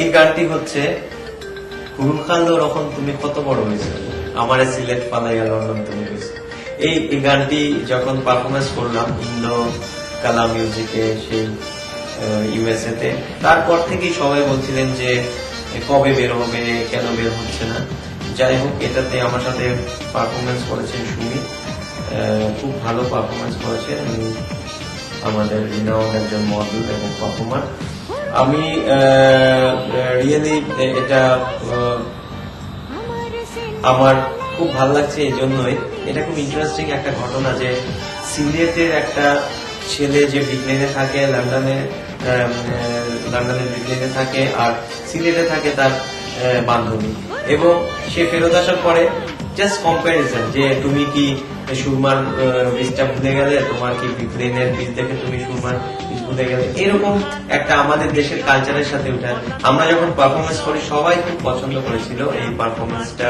এই গানটি হচ্ছে হুরুখালো রকম তুমি কত বড় হয়েছে? আমার সিলেট পালাইয়া লন্ডন তুমি হয়েছে। এই গানটি যখন পারফরমেন্স করলাম, ইন্দো কালা মিউজিকে সেই ইউএসএ তে তারপর থেকেই সবাই বলছিলেন যে, কবে বের হবে? কেন বের হচ্ছে না? যাই হোক, এটাতে আমার সাথে পারফরমেন্স করেছেন সুমি খুব ভালো পারফরমেন্স করেছেন। আমাদের রিনাউন্ড একজন মডেল এবং পারফর্মার আমি রিয়েলি এটা আমার খুব ভালো লাগছে এই জন্যই। এটা খুব ইন্টারেস্টিং একটা ঘটনা যে সিলেটের একটা ছেলে যে ব্রিকলেনে থাকে, লন্ডনে লন্ডনের ব্রিকলেনে থাকে আর সিলেটে থাকে তার বান্ধবী। এবং সে ফেরত আসার পরে জাস্ট কম্প্যারিজন যে তুমি কি সুরমার বীজটা ভুলে গেলে তোমার কি ব্রিকলেনের বীজ দেখে তুমি সুরমার ভুলে গেলে? এরকম একটা আমাদের দেশের কালচারের সাথে আমরা যখন পারফরমেন্স করি, সবাই খুব পছন্দ করেছিল এই পারফরমেন্সটা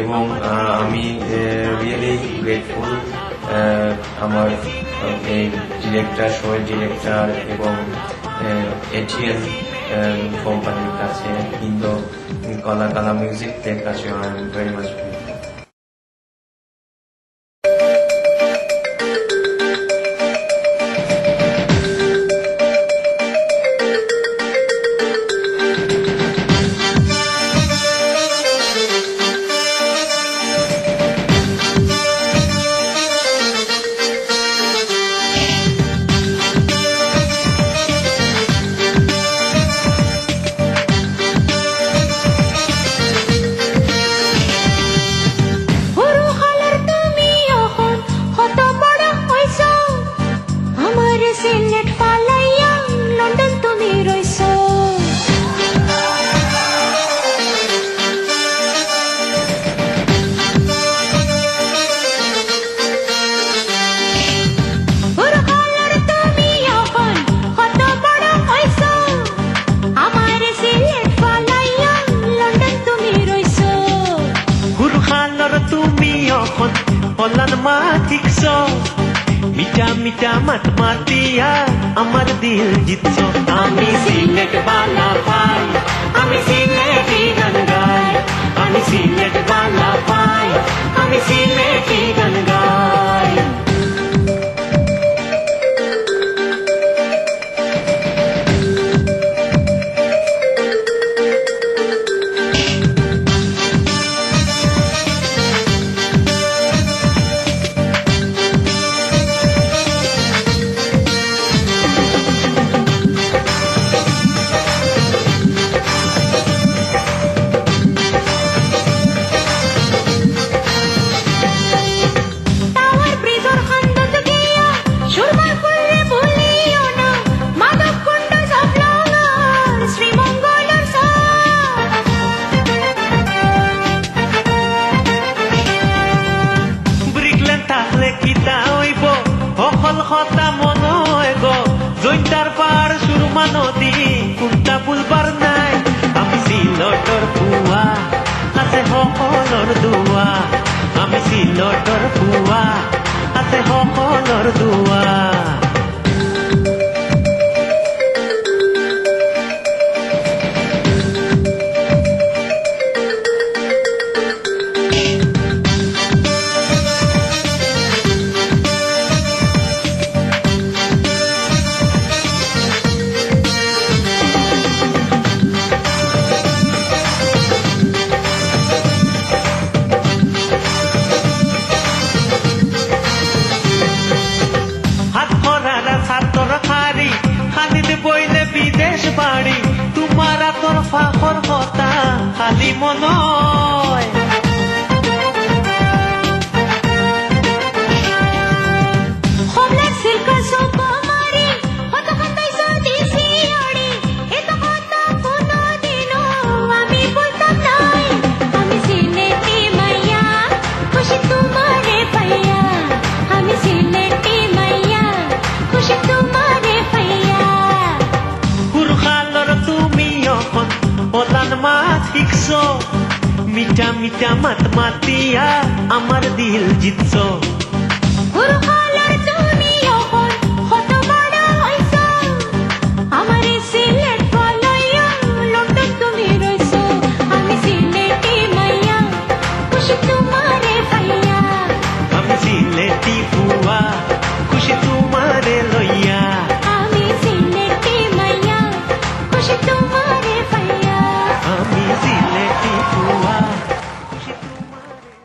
এবং আমি রিয়েলি গ্রেটফুল আমার এই ডিরেক্টর ডিরেক্টর এবং এটিএন কোম্পানির কাছে ইন্দো কলা কালা মিউজিকদের কাছে আই এম ভেরি মাচ অখন হলান মা ঠিকছ মিঠা মিঠা মাত মাতিয়া আমার দিল জিতছ আমি সিলেট বালা পাই আমি সিলেটি গান গাই পাৰ সুৰমা নদী কোনটা বুলবাৰ নাই আমি সিলটৰ পুয়া আছে সকলৰ দুৱা আমি সিলটৰ পুৱা আছে সকলৰ দুৱা। পাৰি তোমাৰ তৰফা সৰ্বতা খালি মনৰ মিঠা মিঠা মাত মাতিয়া আমার দিল জিতছ।